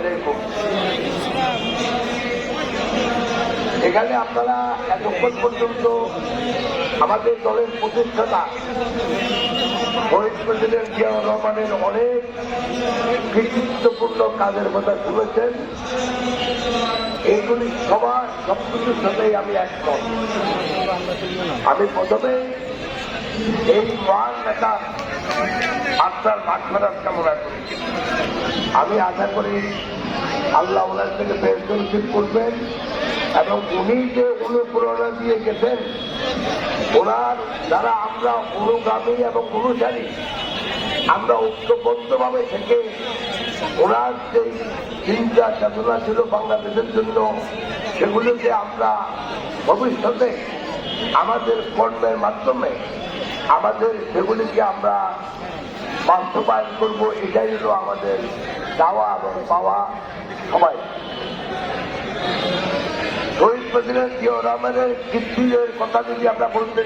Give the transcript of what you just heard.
আলাইকুম এখানে আপনারা এতক্ষণ পর্যন্ত আমাদের দলের প্রতিষ্ঠাতা শহীদ প্রেসিডেন্ট জিয়াউর রহমানের অনেক কৃতিত্বপূর্ণ কাজের কথা শুনেছেন। এইগুলি সবার সবকিছুর সাথেই আমি একমত। আমি প্রথমে এই মহান নেতা আত্মার মাঠ ফেরার কামনা করি আমি আশা করি আল্লাহ ওনার থেকে বেশ করবেন এবং উনি যে অনুপ্রেরণা দিয়ে গেছেন, ওনার যারা আমরা অনুগামী এবং অনুসারী, আমরা ঐক্যবদ্ধভাবে থেকে ওনার যে চিন্তা চেতনা ছিল বাংলাদেশের জন্য, সেগুলোকে আমরা ভবিষ্যতে আমাদের কর্মের মাধ্যমে আমাদের সেগুলিকে আমরা বাস্তবায়ন করব, এটাই হলো আমাদের চাওয়া এবং পাওয়া সবাই শহীদ প্রেসিডেন্ট জিয়া রহমানের কীর্তির কথা যদি আমরা বলতে